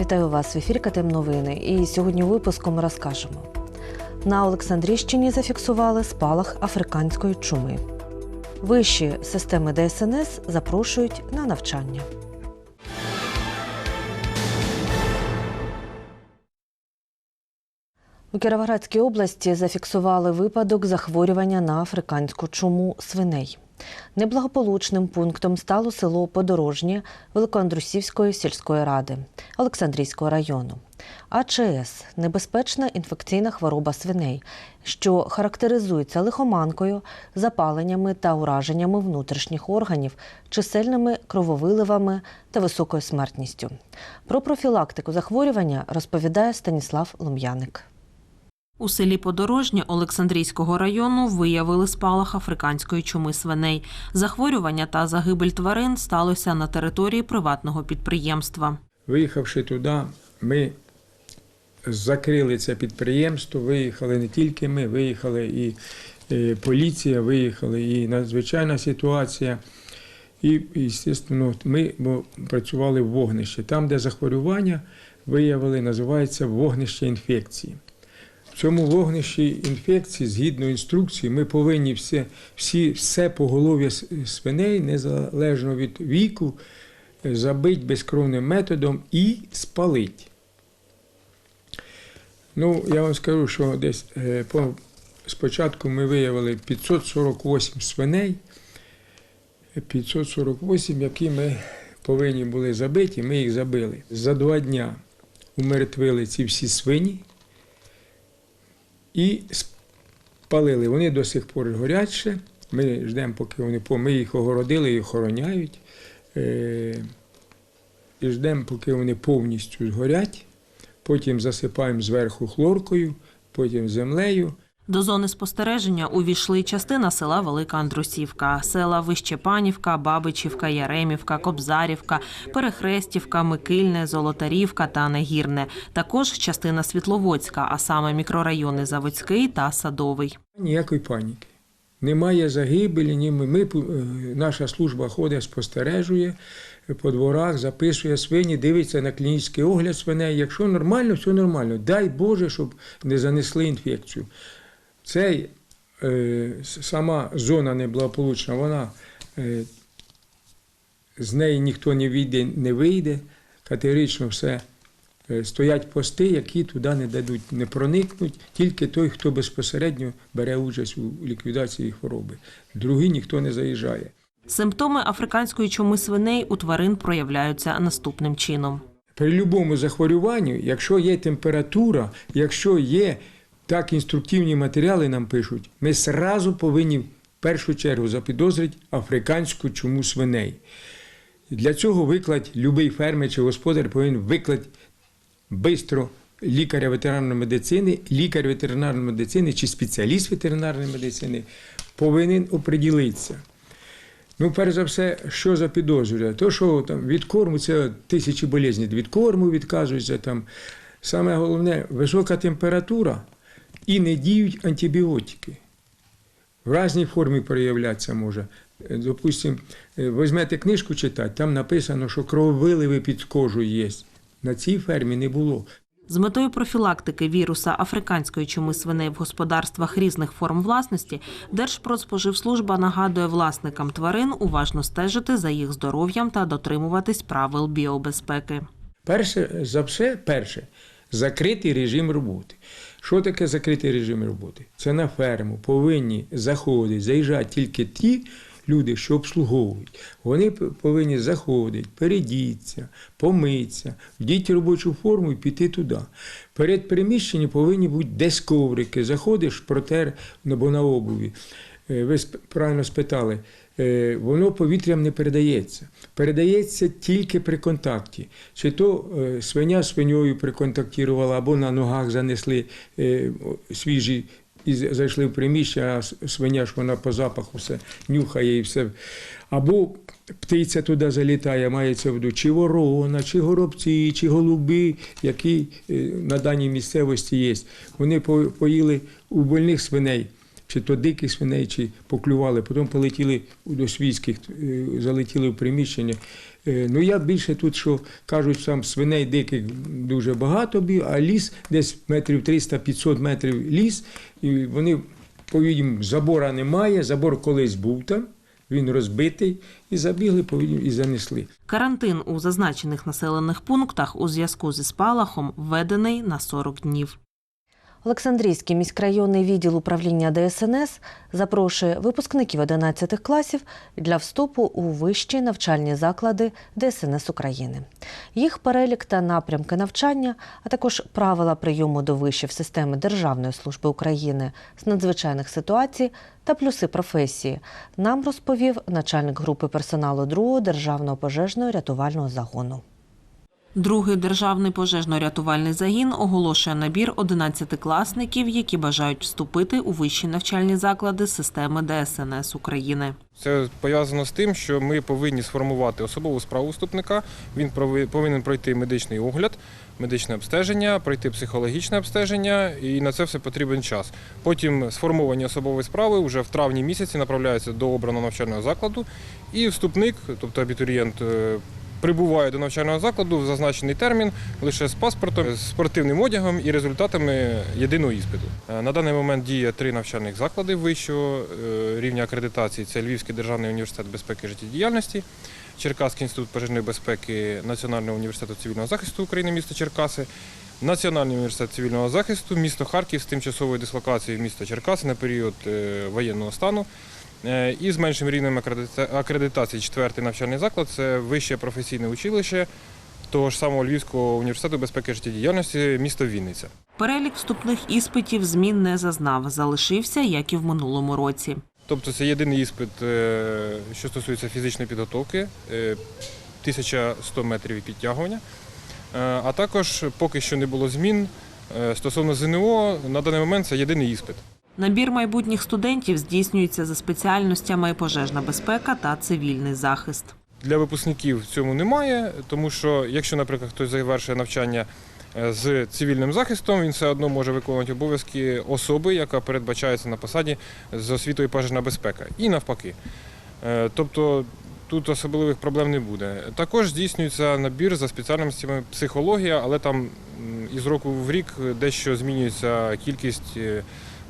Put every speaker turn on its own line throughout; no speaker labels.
Вітаю вас в ефірі КТМ Новини. І сьогодні ми розкажемо. На Олександрійщині зафіксували спалах африканської чуми. Вищі системи ДСНС запрошують на навчання. У Кіровоградській області зафіксували випадок захворювання на африканську чуму свиней. Неблагополучним пунктом стало село Подорожнє Великоандрусівської сільської ради Олександрійського району. АЧС небезпечна інфекційна хвороба свиней, що характеризується лихоманкою, запаленнями та ураженнями внутрішніх органів, чисельними крововиливами та високою смертністю. Про профілактику захворювання розповідає Станіслав Лум'яник.
У селі Подорожнє Олександрійського району виявили спалах африканської чуми свиней. Захворювання та загибель тварин сталося на території приватного підприємства.
Виїхавши туди, ми закрили це підприємство. Виїхали не тільки ми, виїхали і е, поліція, виїхали і надзвичайна ситуація. І, звісно, ми працювали в вогнищі. Там, де захворювання виявили, називається вогнище інфекції. В цьому вогнищі інфекції, згідно інструкції, ми повинні все, всі, все поголов'я свиней, незалежно від віку, забити безкровним методом і спалити. Ну, я вам скажу, що десь е, по, спочатку ми виявили 548 свиней, 548, які ми повинні були забити, ми їх забили. За два дня умертвили ці всі свині і спалили. Вони до сих пор горять. Ми ждемо, поки вони. Ми їх огородили і охороняють. Е, і ждемо, поки вони повністю згорять. Потім засипаємо зверху хлоркою, потім землею.
До зони спостереження увійшли частина села Велика Андрусівка, села Вищепанівка, Бабичівка, Яремівка, Кобзарівка, Перехрестівка, Микильне, Золотарівка та Негірне. Також частина Світловодська, а саме мікрорайони Заводський та Садовий.
Ніякої паніки. Немає загибелі, ні ми, ми, е, наша служба ходить, спостережує по дворах, записує свині, дивиться на клінічний огляд свиней. Якщо нормально, все нормально. Дай Боже, щоб не занесли інфекцію. Цей, е, сама зона неблагополучна, вона е, з неї ніхто не вийде, не вийде. Категорично все Е, стоять пости, які туди не дадуть, не проникнуть, тільки той, хто безпосередньо бере участь у ліквідації хвороби. Другий ніхто не заїжджає.
Симптоми африканської чуми свиней у тварин проявляються наступним чином.
При будь-якому захворюванню, якщо є температура, якщо є так інструктивні матеріали нам пишуть, ми сразу повинні в першу чергу запідозрити африканську чуму свиней. Для цього виклад будь-який фермер чи господар повинен виклати бистро лікаря ветеринарної медицини, лікар ветеринарної медицини чи спеціаліст ветеринарної медицини повинен оприділитися. Ну, перш за все, що за підозрює? То, що там від корму, це тисячі болезней. Від корму відказуються там. Саме головне висока температура і не діють антибіотики. В різній формі проявлятися може. Е, Допустим, е, візьмете книжку читати, там написано, що крововиливи під кожу є. На цій фермі не було.
З метою профілактики віруса африканської чуми свиней в господарствах різних форм власності Держпродспоживслужба нагадує власникам тварин уважно стежити за їх здоров'ям та дотримуватись правил біобезпеки.
Перше за все, перше, закритий режим роботи. Що таке закритий режим роботи? Це на ферму повинні заходити, заїжджати тільки ті люди, що обслуговують. Вони повинні заходити, передіться, помитися, вдіти робочу форму і піти туди. Перед приміщенням повинні бути десь коврики. Заходиш, протер або на обуві. Е, Ви правильно спитали, воно повітрям не передається. Передається тільки при контакті. Чи то е, свиня свиньою приконтактувала, або на ногах занесли е, свіжі і зайшли в приміщення, а свиня ж вона по запаху все нюхає і все. Або птиця туди залітає, мається в виду, чи ворона, чи горобці, чи голуби, які е, на даній місцевості є. Вони по- поїли у больних свиней чи то диких свиней, чи поклювали, потім полетіли до свійських, е, залетіли в приміщення. Е, Ну я більше тут, що кажуть, там свиней диких дуже багато, бі- а ліс десь метрів 300-500 метрів ліс, і вони по-відому, забора немає, забор колись був там, він розбитий, і забігли, по-відому, і занесли.
Карантин у зазначених населених пунктах у зв'язку зі спалахом введений на 40 днів.
Олександрійський міськрайонний відділ управління ДСНС запрошує випускників 11 класів для вступу у вищі навчальні заклади ДСНС України. Їх перелік та напрямки навчання, а також правила прийому до вишів системи Державної служби України з надзвичайних ситуацій та плюси професії нам розповів начальник групи персоналу 2-го державного пожежного рятувального загону.
Другий державний пожежно-рятувальний загін оголошує набір 11-класників, які бажають вступити у вищі навчальні заклади системи ДСНС України.
Це пов'язано з тим, що ми повинні сформувати особову справу вступника. Він повинен пройти медичний огляд, медичне обстеження, пройти психологічне обстеження, і на це все потрібен час. Потім сформовані особової справи вже в травні місяці направляються до обраного навчального закладу, і вступник, тобто абітурієнт. Прибуває до навчального закладу в зазначений термін лише з паспортом, спортивним одягом і результатами єдиного іспиту. Е, На даний момент діє три навчальних заклади вищого е, рівня акредитації: це Львівський державний університет безпеки життєдіяльності, Черкаський інститут пожежної безпеки Національного університету цивільного захисту України, місто Черкаси, Національний університет цивільного захисту, місто Харків з тимчасовою дислокацією в місто Черкаси на період е, воєнного стану. Е, І з меншим рівнем акредита- акредитації четвертий навчальний заклад це вище професійне училище того ж самого Львівського університету безпеки життєдіяльності місто Вінниця.
Перелік вступних іспитів змін не зазнав, залишився, як і в минулому році.
Тобто це єдиний іспит, е, що стосується фізичної підготовки, е, 1100 метрів підтягування. Е, А також поки що не було змін е, стосовно ЗНО, на даний момент це єдиний іспит.
Набір майбутніх студентів здійснюється за спеціальностями пожежна безпека та цивільний захист.
Для випускників цьому немає, тому що якщо, наприклад, хтось завершує навчання е, з цивільним захистом, він все одно може виконувати обов'язки особи, яка передбачається на посаді з освітою пожежна безпека, і навпаки. Е, Тобто тут особливих проблем не буде. Також здійснюється набір за спеціальностями психологія, але там із року в рік дещо змінюється кількість е,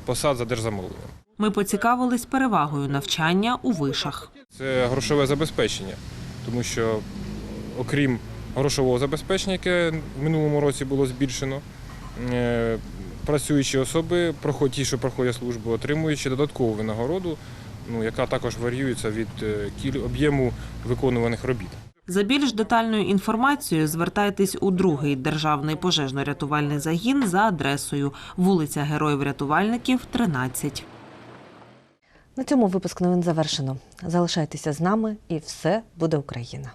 посад за держзамовленням.
Ми поцікавились перевагою навчання у вишах.
Це грошове забезпечення, тому що окрім грошового забезпечення, яке в минулому році було збільшено, е, працюючі особи, ті, що проходять службу, отримують ще додаткову винагороду, ну, яка також варіюється від е, об'єму виконуваних робіт.
За більш детальною інформацією звертайтесь у другий державний пожежно-рятувальний загін за адресою вулиця Героїв-Рятувальників, 13.
На цьому випуск новин завершено. Залишайтеся з нами, і все буде Україна.